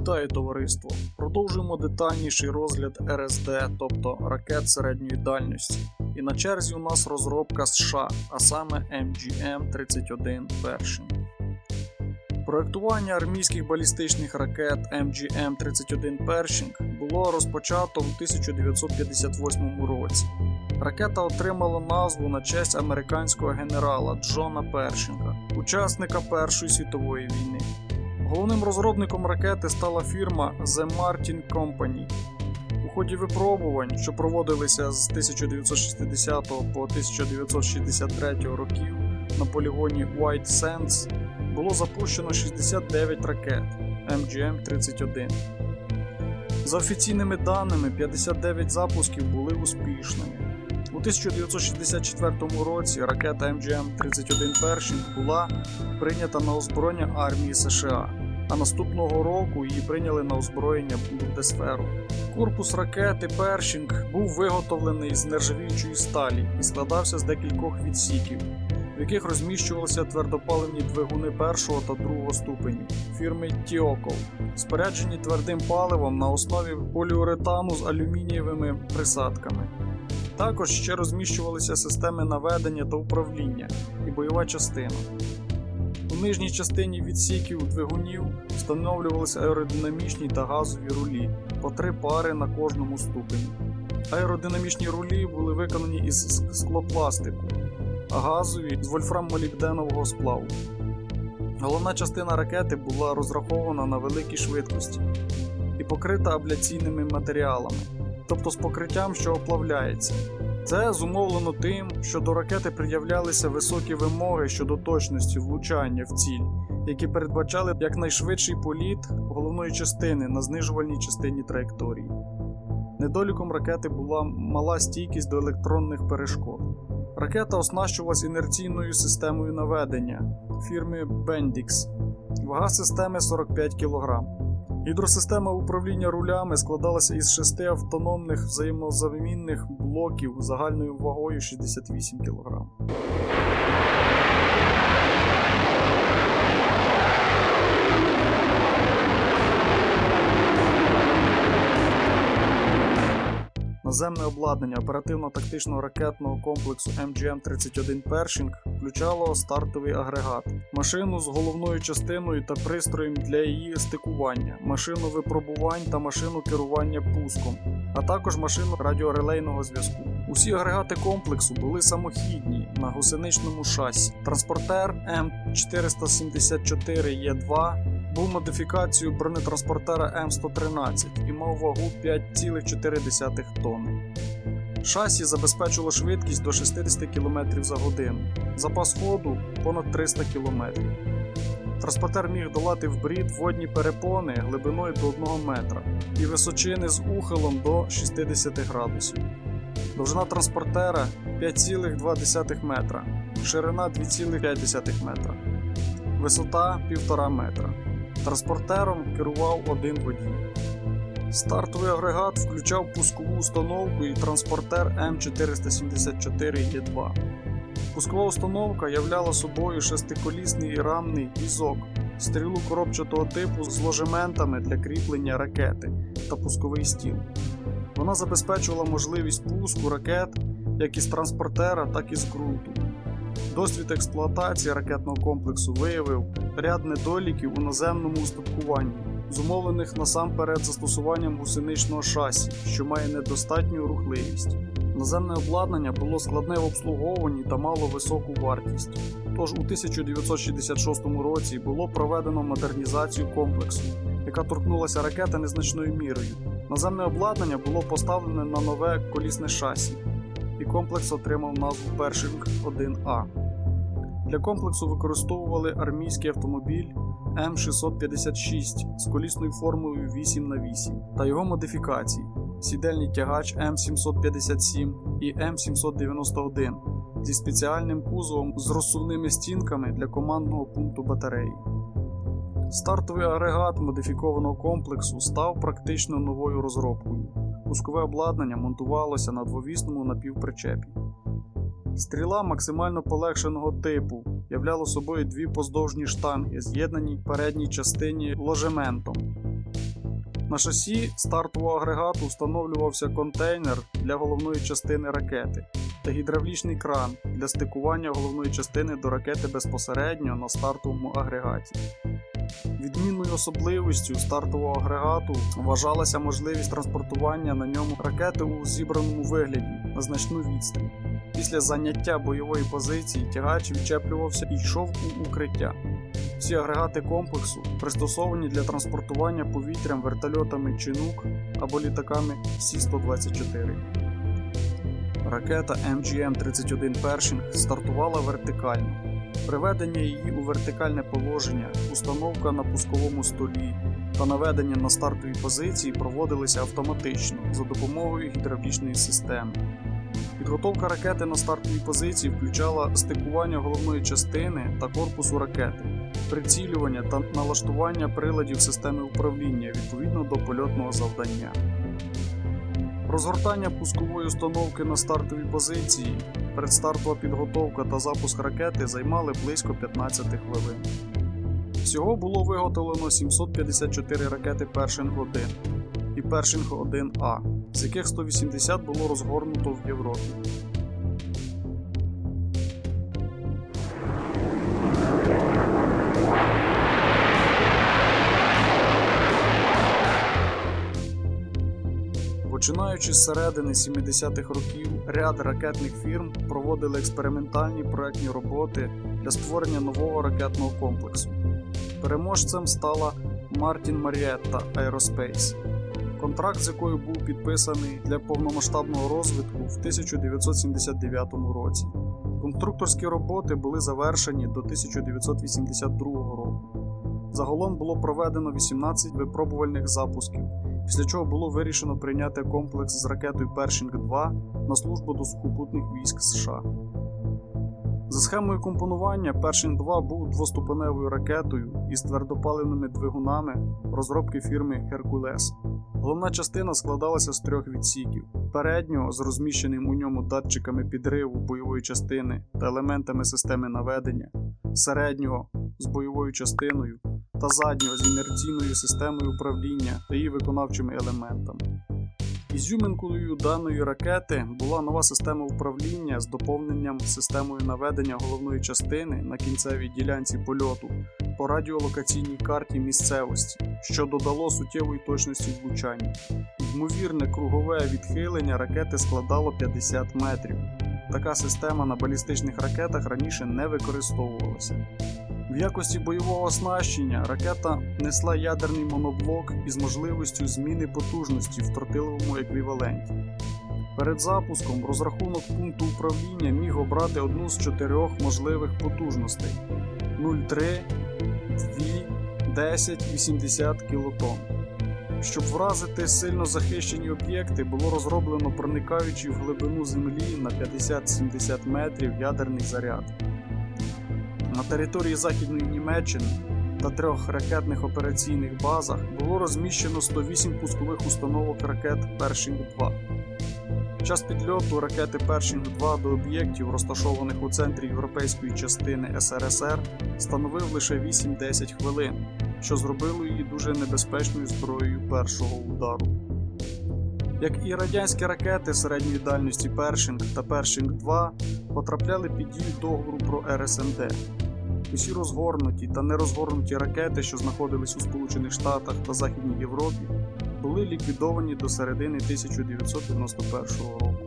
Вітаю товариство! Продовжуємо детальніший розгляд РСД, тобто ракет середньої дальності. І на черзі у нас розробка США, а саме MGM-31 Pershing. Проектування армійських балістичних ракет MGM-31 Pershing було розпочато в 1958 році. Ракета отримала назву на честь американського генерала Джона Першинга, учасника Першої світової війни. Головним розробником ракети стала фірма The Martin Company. У ході випробувань, що проводилися з 1960 по 1963 років на полігоні White Sands, було запущено 69 ракет MGM-31. За офіційними даними, 59 запусків були успішними. У 1964 році ракета MGM-31 Pershing була прийнята на озброєння армії США, а наступного року її прийняли на озброєння Бундесферу. Корпус ракети Pershing був виготовлений з нержавіючої сталі і складався з декількох відсіків, в яких розміщувалися твердопаливні двигуни першого та другого ступенів фірми Тіокол, споряджені твердим паливом на основі поліуретану з алюмінієвими присадками. Також ще розміщувалися системи наведення та управління і бойова частина. У нижній частині відсіків двигунів встановлювалися аеродинамічні та газові рулі по три пари на кожному ступені. Аеродинамічні рулі були виконані із склопластику, а газові з вольфрам-молібденового сплаву. Головна частина ракети була розрахована на великій швидкості і покрита абляційними матеріалами, тобто з покриттям, що оплавляється. Це зумовлено тим, що до ракети пред'являлися високі вимоги щодо точності влучання в ціль, які передбачали якнайшвидший політ головної частини на знижувальній частині траєкторії. Недоліком ракети була мала стійкість до електронних перешкод. Ракета оснащувалась інерційною системою наведення фірми Bendix. Вага системи 45 кг. Гідросистема управління рулями складалася із шести автономних взаємозамінних блоків загальною вагою 68 кг. Наземне обладнання оперативно-тактичного ракетного комплексу MGM-31 Pershing включало стартовий агрегат, машину з головною частиною та пристроєм для її стикування, машину випробувань та машину керування пуском, а також машину радіорелейного зв'язку. Усі агрегати комплексу були самохідні на гусеничному шасі. Транспортер М474Е2 був модифікацією бронетранспортера М113 і мав вагу 5,4 тонни. Шасі забезпечило швидкість до 60 км за годину, запас ходу понад 300 км. Транспортер міг долати в брід водні перепони глибиною до 1 метра і височини з ухилом до 60 градусів. Довжина транспортера 5,2 метра, ширина 2,5 метра, висота 1,5 метра. Транспортером керував один водій. Стартовий агрегат включав пускову установку і транспортер М474Е2. Пускова установка являла собою шестиколісний рамний візок, стрілу коробчатого типу з ложементами для кріплення ракети та пусковий стіл. Вона забезпечувала можливість пуску ракет як із транспортера, так і з ґрунту. Досвід експлуатації ракетного комплексу виявив ряд недоліків у наземному устаткуванні, зумовлених насамперед застосуванням гусеничного шасі, що має недостатню рухливість. Наземне обладнання було складне в обслуговуванні та мало високу вартість. Тож у 1966 році було проведено модернізацію комплексу, яка торкнулася ракети незначною мірою. Наземне обладнання було поставлене на нове колісне шасі, і комплекс отримав назву Pershing 1А. Для комплексу використовували армійський автомобіль М656 з колісною формою 8х8 та його модифікації сідельний тягач М757 і М791 зі спеціальним кузовом з розсувними стінками для командного пункту батареї. Стартовий агрегат модифікованого комплексу став практично новою розробкою. Пускове обладнання монтувалося на двовісному напівпричепі. Стріла максимально полегшеного типу являло собою дві поздовжні штанги, з'єднані в передній частині ложементом. На шасі стартового агрегату встановлювався контейнер для головної частини ракети та гідравлічний кран для стикування головної частини до ракети безпосередньо на стартовому агрегаті. Особливістю стартового агрегату вважалася можливість транспортування на ньому ракети у зібраному вигляді на значну відстань. Після заняття бойової позиції тягач відчеплювався і йшов у укриття. Всі агрегати комплексу пристосовані для транспортування повітрям вертольотами Chinook або літаками Сі-124. Ракета MGM-31 Pershing стартувала вертикально. Приведення її у вертикальне положення, установка на пусковому столі та наведення на стартові позиції проводилися автоматично за допомогою гідравлічної системи. Підготовка ракети на стартовій позиції включала стикування головної частини та корпусу ракети, прицілювання та налаштування приладів системи управління відповідно до польотного завдання. Розгортання пускової установки на стартовій позиції, предстартова підготовка та запуск ракети займали близько 15 хвилин. Всього було виготовлено 754 ракети Першинг 1 і Першинг 1А, з яких 180 було розгорнуто в Європі. Починаючи з середини 70-х років, ряд ракетних фірм проводили експериментальні проектні роботи для створення нового ракетного комплексу. Переможцем стала Мартін Маріетта Aerospace, контракт з якою був підписаний для повномасштабного розвитку в 1979 році. Конструкторські роботи були завершені до 1982 року. Загалом було проведено 18 випробувальних запусків, після чого було вирішено прийняти комплекс з ракетою Першинг 2 на службу до сухопутних військ США. За схемою компонування Першинг 2 був двоступеневою ракетою із твердопаливними двигунами розробки фірми Hercules. Головна частина складалася з трьох відсіків: переднього з розміщеним у ньому датчиками підриву бойової частини та елементами системи наведення, середнього з бойовою частиною та заднього з інерційною системою управління та її виконавчими елементами. Ізюминкою даної ракети була нова система управління з доповненням системою наведення головної частини на кінцевій ділянці польоту по радіолокаційній карті місцевості, що додало суттєвої точності влучання. Ймовірне кругове відхилення ракети складало 50 метрів. Така система на балістичних ракетах раніше не використовувалася. В якості бойового оснащення ракета несла ядерний моноблок із можливістю зміни потужності в тротиловому еквіваленті. Перед запуском розрахунок пункту управління міг обрати одну з чотирьох можливих потужностей 0,3, 2, 10, 80 кілотон. Щоб вразити сильно захищені об'єкти, було розроблено проникаючий в глибину землі на 50-70 метрів ядерний заряд. На території Західної Німеччини та трьох ракетних операційних базах було розміщено 108 пускових установок ракет Першинг 2. Час підльоту ракети Першинг 2 до об'єктів, розташованих у центрі європейської частини СРСР, становив лише 8-10 хвилин, що зробило її дуже небезпечною зброєю першого удару. Як і радянські ракети середньої дальності Першинг та Першинг 2 потрапляли під дію договору про РСМД. Усі розгорнуті та нерозгорнуті ракети, що знаходились у Сполучених Штатах та Західній Європі, були ліквідовані до середини 1991 року.